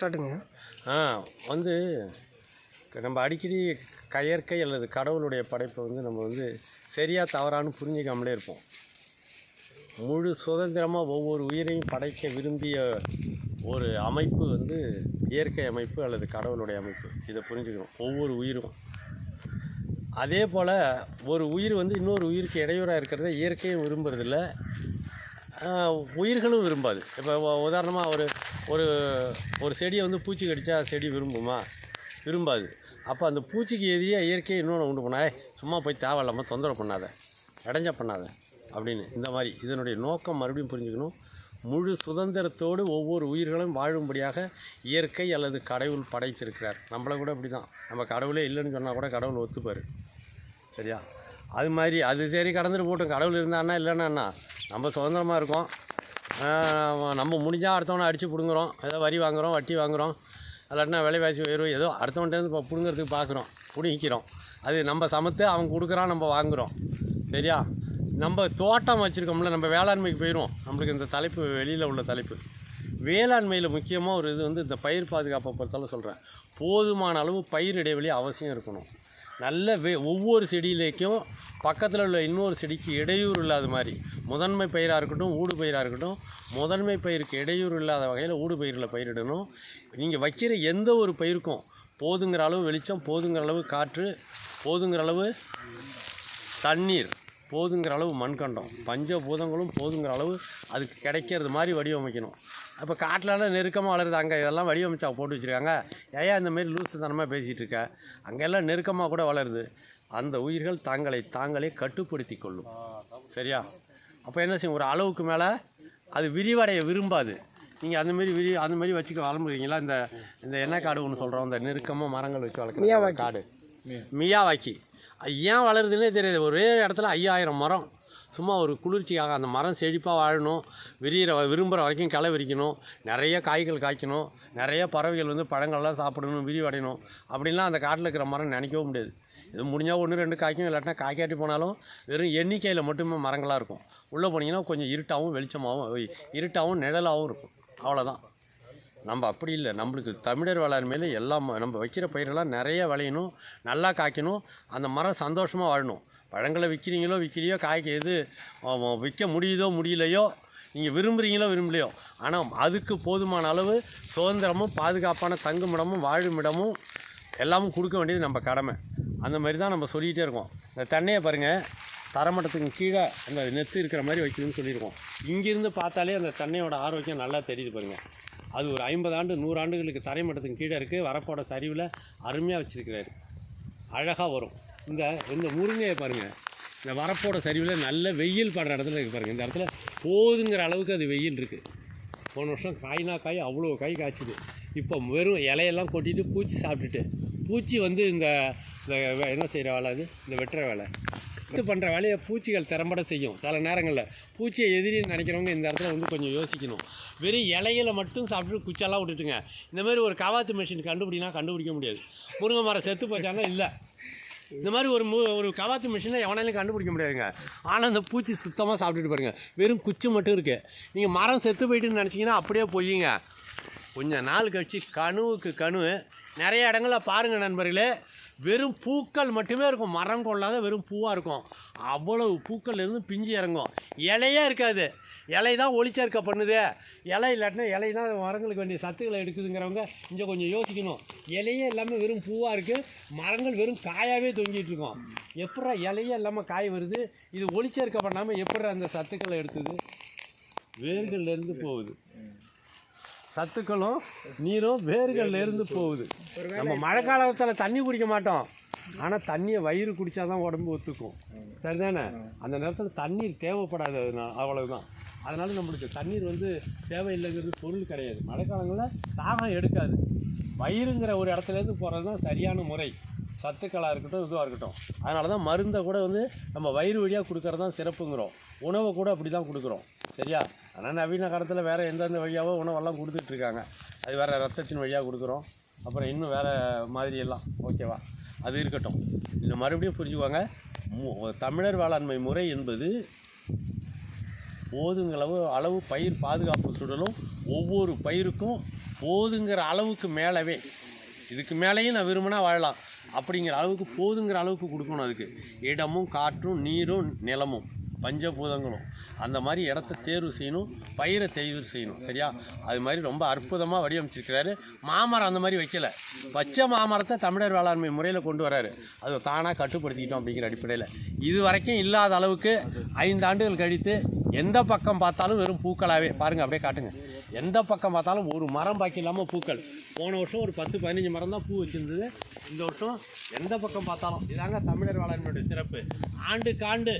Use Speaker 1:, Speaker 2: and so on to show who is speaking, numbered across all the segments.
Speaker 1: ஸ்டார்ட்டுங்க.
Speaker 2: ஆ வந்து நம்ம அடிக்கடி கயற்கை அல்லது கடவுளுடைய படைப்பை வந்து நம்ம வந்து சரியாக தவறான்னு புரிஞ்சிக்காமலே இருப்போம். முழு சுதந்திரமாக ஒவ்வொரு உயிரையும் படைக்க விரும்பிய ஒரு அமைப்பு வந்து இயற்கை அமைப்பு அல்லது கடவுளுடைய அமைப்பு. இதை புரிஞ்சுக்கணும். ஒவ்வொரு உயிரும். அதே போல் ஒரு உயிர் வந்து இன்னொரு உயிருக்கு இடையூறாக இருக்கிறத இயற்கையும் விரும்புறதில்ல. உயிர்களும் விரும்பாது. இப்போ உதாரணமாக ஒரு ஒரு ஒரு செடியை வந்து பூச்சி கடித்தா செடி விரும்புமா? விரும்பாது. அப்போ அந்த பூச்சிக்கு எதிரியாக இயற்கையை இன்னொன்று உண்டு பண்ணா சும்மா போய் தேவையில்லாமல் தொந்தரவு பண்ணாத இடைஞ்ச பண்ணாத அப்படின்னு. இந்த மாதிரி இதனுடைய நோக்கம் மறுபடியும் புரிஞ்சுக்கணும். முழு சுதந்திரத்தோடு ஒவ்வொரு உயிர்களும் வாழும்படியாக இயற்கை அல்லது கடவுள் படைத்திருக்கிறார். நம்மளை கூட அப்படி தான் நம்ம கடவுளே இல்லைன்னு சொன்னால் கூட கடவுள் ஒத்துப்பார். சரியா? அது மாதிரி அது சரி கடந்துட்டு போட்டோம். கடவுள் இருந்தான்னா இல்லைன்னா நம்ம சுதந்திரமாக இருக்கோம். நம்ம முடிஞ்சால் அடுத்தவனை அடித்து பிடுங்குறோம். ஏதோ வரி வாங்குகிறோம் வட்டி வாங்குகிறோம் இல்லாட்டினா விலைவாசி உயர்வு. ஏதோ அடுத்தவன்ட்டேருந்து இப்போ பிடுங்கிறதுக்கு பார்க்குறோம் பிடுங்கிக்கிறோம். அது நம்ம சமத்து அவன் கொடுக்குறான் நம்ம வாங்குகிறோம் சரியா? நம்ம தோட்டம் வச்சுருக்கோம்ல நம்ம வேளாண்மைக்கு போயிடுவோம் நம்மளுக்கு இந்த தலைப்பு வெளியில் உள்ள தலைப்பு. வேளாண்மையில் முக்கியமாக ஒரு இது வந்து இந்த பயிர் பாதுகாப்பை பொறுத்தாலும் சொல்கிறேன் போதுமான அளவு பயிர் இடைவெளி அவசியம் இருக்கணும். நல்ல வே ஒவ்வொரு செடியிலேக்கும் பக்கத்தில் உள்ள இன்னொரு செடிக்கு இடையூறு இல்லாத மாதிரி முதன்மை பயிராக இருக்கட்டும் ஊடு பயிராக இருக்கட்டும் முதன்மை பயிருக்கு இடையூறு இல்லாத வகையில் ஊடு பயிரில் பயிரிடணும். நீங்கள் வைக்கிற எந்த ஒரு பயிருக்கும் போதுங்கிற அளவு வெளிச்சம் போதுங்கிற அளவு காற்று போதுங்கிற அளவு தண்ணீர் போதுங்கிற அளவு மண்கண்டம். பஞ்சபூதங்களும் போதுங்கிற அளவு அதுக்கு கிடைக்கிறது மாதிரி வடிவமைக்கணும். அப்போ காட்டிலலாம் நெருக்கமாக வளருது. அங்கே இதெல்லாம் வடிவமைச்சா போட்டு வச்சுருக்காங்க. ஏன் இந்த மாதிரி லூசுத்தனமாக பேசிகிட்டு இருக்க? அங்கெல்லாம் நெருக்கமாக கூட வளருது. அந்த உயிர்கள் தங்களை தாங்களே கட்டுப்படுத்தி கொள்ளும். சரியா? அப்போ என்ன செய்யும்? ஒரு அளவுக்கு மேலே அது விரிவடைய விரும்பாது. நீங்கள் அந்த மாதிரி விரி அந்த மாதிரி வச்சுக்க வளர்ந்துறீங்களா இந்த இந்த என்ன காடு ஒன்று சொல்கிறோம் இந்த நெருக்கமாக மரங்கள் வச்சு வளர்க்குற காடு. மியாவாக்கி. ஏன் வளருதுன்னே தெரியாது. ஒரே இடத்துல ஐயாயிரம் மரம். சும்மா ஒரு குளிர்ச்சிக்காக அந்த மரம் செழிப்பாக வாழணும். விரிகிற விரும்புகிற வரைக்கும் களை விரிக்கணும். நிறைய காய்கள் காய்க்கணும். நிறைய பறவைகள் வந்து பழங்கள்லாம் சாப்பிடணும் விரிவடையணும். அப்படின்லாம் அந்த காட்டில் இருக்கிற மரம் நினைக்கவும் முடியாது. இது முடிஞ்சால் ஒன்று ரெண்டு காய்க்கும் இல்லாட்டினா காய்க்காட்டி போனாலும் வெறும் எண்ணிக்கையில் மட்டுமே மரங்களாக இருக்கும். உள்ளே போனீங்கன்னா கொஞ்சம் இருட்டாகவும் வெளிச்சமாகவும் இருட்டாகவும் நிழலாகவும் இருக்கும். அவ்வளோதான் நம்ம அப்படி இல்லை. நம்மளுக்கு தமிழர் வேளாண்மையில் எல்லாம் நம்ம வைக்கிற பயிரெல்லாம் நிறைய விளையணும். நல்லா காய்க்கணும். அந்த மரம் சந்தோஷமாக வாழணும். பழங்களை விற்கிறீங்களோ விற்கலையோ காய்க்க எது விற்க முடியுதோ முடியலையோ நீங்கள் விரும்புகிறீங்களோ விரும்பலையோ ஆனால் அதுக்கு போதுமான அளவு சுதந்திரமும் பாதுகாப்பான தங்குமிடமும் வாழுமிடமும் எல்லாமும் கொடுக்க வேண்டியது நம்ம கடமை. அந்த மாதிரி தான் நம்ம சொல்லிகிட்டே இருக்கோம். இந்த தென்னையை பாருங்கள் தரமட்டத்துக்கு கீழே அந்த நெத்து இருக்கிற மாதிரி வைக்கணும்னு சொல்லியிருக்கோம். இங்கேருந்து பார்த்தாலே அந்த தென்னையோட ஆரோக்கியம் நல்லா தெரியுது பாருங்கள் அது ஒரு ஐம்பது ஆண்டு நூறு ஆண்டுகளுக்கு தரைமட்டத்துக்கு கீழே இருக்குது வரப்போட சரிவில் அருமையாக வச்சுருக்கிறாரு. அழகாக வரும். இந்த இந்த முருங்கையை பாருங்கள் இந்த வரப்போட சரிவில் நல்ல வெயில் படுற இடத்துல இருக்குது பாருங்கள் இந்த இடத்துல போதுங்கிற அளவுக்கு அது வெயில் இருக்குது போன வருஷம் காய்னா காய் அவ்வளோ காய் காய்ச்சிது. இப்போ வெறும் இலையெல்லாம் கொட்டிட்டு பூச்சி சாப்பிட்டுட்டு. பூச்சி வந்து இந்த இந்த வே- என்ன செய்கிற வேலை அது? இந்த வெட்டுற வேலை. சத்து பண்ணுற வேலையை பூச்சிகள் திறம்பட செய்யும். சில நேரங்களில் பூச்சியை எதிரின்னு நினைக்கிறவங்க இந்த இடத்துல வந்து கொஞ்சம் யோசிக்கணும். வெறும் இலையில மட்டும் சாப்பிட்டுட்டு குச்செல்லாம் விட்டுட்டுங்க. இந்த மாதிரி ஒரு கவாத்து மிஷின் கண்டுபிடினா கண்டுபிடிக்க முடியாது. முருங்கை மரம் செத்து போச்சானா இல்லை. இந்த மாதிரி ஒரு மு ஒரு கவாத்து மிஷினை எவனாலையும் கண்டுபிடிக்க முடியாதுங்க. ஆனால் அந்த பூச்சி சுத்தமாக சாப்பிட்டுட்டு பாருங்க. வெறும் குச்சி மட்டும் இருக்குது நீங்கள் மரம் செத்து போயிட்டுன்னு நினச்சிங்கன்னா அப்படியே போயிங்க கொஞ்சம் நாள் கழிச்சு கனவுக்கு கனவு நிறைய இடங்களில் பாருங்கள் நண்பர்களே வெறும் பூக்கள் மட்டுமே இருக்கும். மரம் கொள்ளாத வெறும் பூவாக இருக்கும். அவ்வளவு பூக்கள் இருந்து பிஞ்சு இறங்கும். இலையே இருக்காது. இலை தான் ஒளிச்சேர்க்கை பண்ணுது இலை இல்லாட்டினா இலை தான் மரங்களுக்கு வேண்டிய சத்துக்களை எடுக்குதுங்கிறவங்க இங்கே கொஞ்சம் யோசிக்கணும். இலையே இல்லாமல் வெறும் பூவாக இருக்குது மரங்கள் வெறும் காயாகவே தொங்கிட்டு இருக்கும். எப்படா இலையே இல்லாமல் காய் வருது? இது ஒளிச்சேர்க்கை பண்ணாமல் எப்படா அந்த சத்துக்களை எடுத்தது? வேர்கள்லேருந்து போகுது. சத்துக்களும் நீரும் வேர்கள்ல இருந்து போகுது. நம்ம மழை காலத்தில் தண்ணி குடிக்க மாட்டோம். ஆனால் தண்ணியை வயிறு குடித்தா தான் உடம்பு ஒத்துக்கும். சரிதானே? அந்த நேரத்தில் தண்ணீர் தேவைப்படாது அதனால் அவ்வளவுதான். அதனால் நம்மளுக்கு தண்ணீர் வந்து தேவையில்லைங்கிறது பொருள் கிடையாது. மழை காலங்களில் தாகம் எடுக்காது. வயிறுங்கிற ஒரு இடத்துலேருந்து போகிறது தான் சரியான முறை. சத்துக்களாக இருக்கட்டும் இதுவாக இருக்கட்டும். அதனால தான் மருந்தை கூட வந்து நம்ம வயிறு வழியாக கொடுக்கறது தான் சிறப்புங்கிறோம். உணவை கூட அப்படி தான் கொடுக்குறோம். சரியா? ஆனால் நவீன காலத்தில் வேறு எந்தெந்த வழியாவோ உணவெல்லாம் கொடுத்துட்ருக்காங்க. அது வேறு ரத்தத்தின் வழியாக கொடுக்குறோம். அப்புறம் இன்னும் வேறு மாதிரியெல்லாம். ஓகேவா? அது இருக்கட்டும். இந்த மறுபடியும் புரிஞ்சுக்குவாங்க மு- தமிழர் வேளாண்மை முறை என்பது போதுங்களவு அளவு பயிர் பாதுகாப்பு சுடலும் ஒவ்வொரு பயிருக்கும் போதுங்கிற அளவுக்கு மேலவே. இதுக்கு மேலேயும் நான் விரும்பினா வாழலாம். அப்படிங்கிற அளவுக்கு போதுங்கிற அளவுக்கு கொடுக்கணும் அதுக்கு. இடமும் காற்றும் நீரும் நிலமும். பஞ்சபூதங்களும். அந்த மாதிரி இடத்த தேர்வு செய்யணும் பயிரை தேர்வு செய்யணும் சரியா? அது மாதிரி ரொம்ப அற்புதமாக வடிவமைச்சிருக்கிறாரு. மாமரம் அந்த மாதிரி வைக்கல. பச்சை மாமரத்தை தமிழர் வேளாண்மை முறையில் கொண்டு வராரு. அதை தானாக கட்டுப்படுத்திக்கிட்டோம் அப்படிங்கிற அடிப்படையில். இது வரைக்கும் இல்லாத அளவுக்கு ஐந்து ஆண்டுகள் கழித்து எந்த பக்கம் பார்த்தாலும் வெறும் பூக்களாகவே பாருங்கள் அப்படியே காட்டுங்க. எந்த பக்கம் பார்த்தாலும் ஒரு மரம் பாக்கி இல்லாமல் பூக்கள். போன வருஷம் ஒரு பத்து பதினஞ்சு மரம் தான் பூ வச்சிருந்தது. இந்த வருஷம் எந்த பக்கம் பார்த்தாலும். இதாங்க தமிழர் வேளாண்மையுடைய சிறப்பு. ஆண்டுக்காண்டு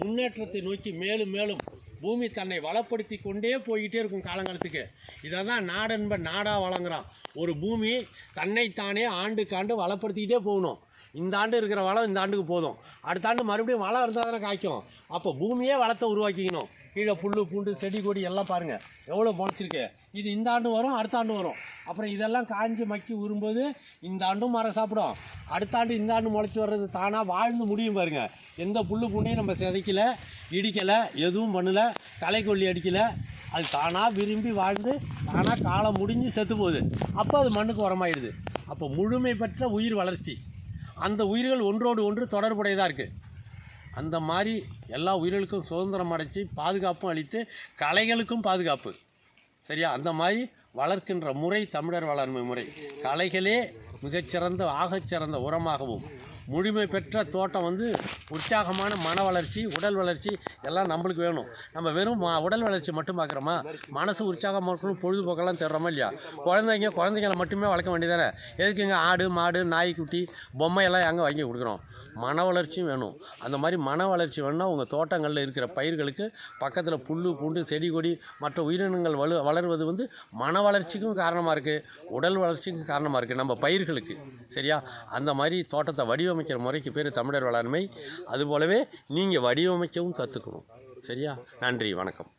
Speaker 2: முன்னேற்றத்தை நோக்கி மேலும் மேலும் பூமி தன்னை வளப்படுத்தி கொண்டே போய்கிட்டே இருக்கும் காலங்காலத்துக்கு. இதை தான் நாடென்ப நாடாக வளங்குறான் ஒரு பூமி தன்னைத்தானே ஆண்டுக்காண்டு வளப்படுத்திக்கிட்டே போகணும். இந்த ஆண்டு இருக்கிற வளம் இந்த ஆண்டுக்கு போதும். அடுத்த ஆண்டு மறுபடியும் வளம் இருந்தால் தானே காய்க்கும். அப்போ பூமியே வளத்தை உருவாக்கிக்கணும். கீழே புல் பூண்டு செடி கொடி எல்லாம் பாருங்கள் எவ்வளோ முளைச்சிருக்கு. இது இந்த ஆண்டு வரும் அடுத்த ஆண்டு வரும். அப்புறம் இதெல்லாம் காஞ்சி மக்கி உரும்போது இந்த ஆண்டும் மரம் சாப்பிடும். அடுத்த ஆண்டு இந்த ஆண்டு முளைச்சி வர்றது தானாக வாழ்ந்து முடியும் பாருங்கள் எந்த புல் பூண்டையும் நம்ம சிதைக்கலை இடிக்கலை எதுவும் பண்ணலை களைக்கொல்லி அடிக்கலை. அது தானாக விரும்பி வாழ்ந்து தானாக காலம் முடிஞ்சு செத்து போகுது. அப்போ அது மண்ணுக்கு உரமாயிடுது. அப்போ முழுமை பெற்ற உயிர் வளர்ச்சி. அந்த உயிர்கள் ஒன்றோடு ஒன்று தொடர்புடையதாக இருக்குது அந்த மாதிரி எல்லா உயிர்களுக்கும் சுதந்திரம் அடைச்சி பாதுகாப்பும் அளித்து கலைகளுக்கும் பாதுகாப்பு. சரியா? அந்த மாதிரி வளர்க்கின்ற முறை தமிழர் வளர்மை முறை. கலைகளே மிகச்சிறந்த ஆகச்சிறந்த உரமாகவும் முழுமை பெற்ற தோட்டம் வந்து உற்சாகமான மன வளர்ச்சி உடல் வளர்ச்சி எல்லாம் நம்மளுக்கு வேணும். நம்ம வெறும் மா உடல் வளர்ச்சி மட்டும் பார்க்குறோமா? மனசு உற்சாகமாக இருக்கணும் பொழுதுபோக்கெல்லாம் தர்றோமா இல்லையா? குழந்தைங்க குழந்தைங்கள மட்டுமே வளர்க்க வேண்டியதானே எதுக்குங்க ஆடு மாடு நாய்க்குட்டி பொம்மையெல்லாம் எங்கே வாங்கி கொடுக்குறோம்? மன வளர்ச்சியும் வேணும். அந்த மாதிரி மன வளர்ச்சி வேணும்னா உங்கள் தோட்டங்களில் இருக்கிற பயிர்களுக்கு பக்கத்தில் புல் பூண்டு செடி கொடி மற்ற உயிரினங்கள் வலு வளர்வது வந்து மன வளர்ச்சிக்கும் காரணமாக இருக்குது உடல் வளர்ச்சிக்கும் காரணமாக இருக்குது நம்ம பயிர்களுக்கு சரியா? அந்த மாதிரி தோட்டத்தை வடிவமைக்கிற முறைக்கு பேர் தமிழர் வேளாண்மை. அதுபோலவே நீங்கள் வடிவமைக்கவும் கற்றுக்கணும் சரியா? நன்றி. வணக்கம்.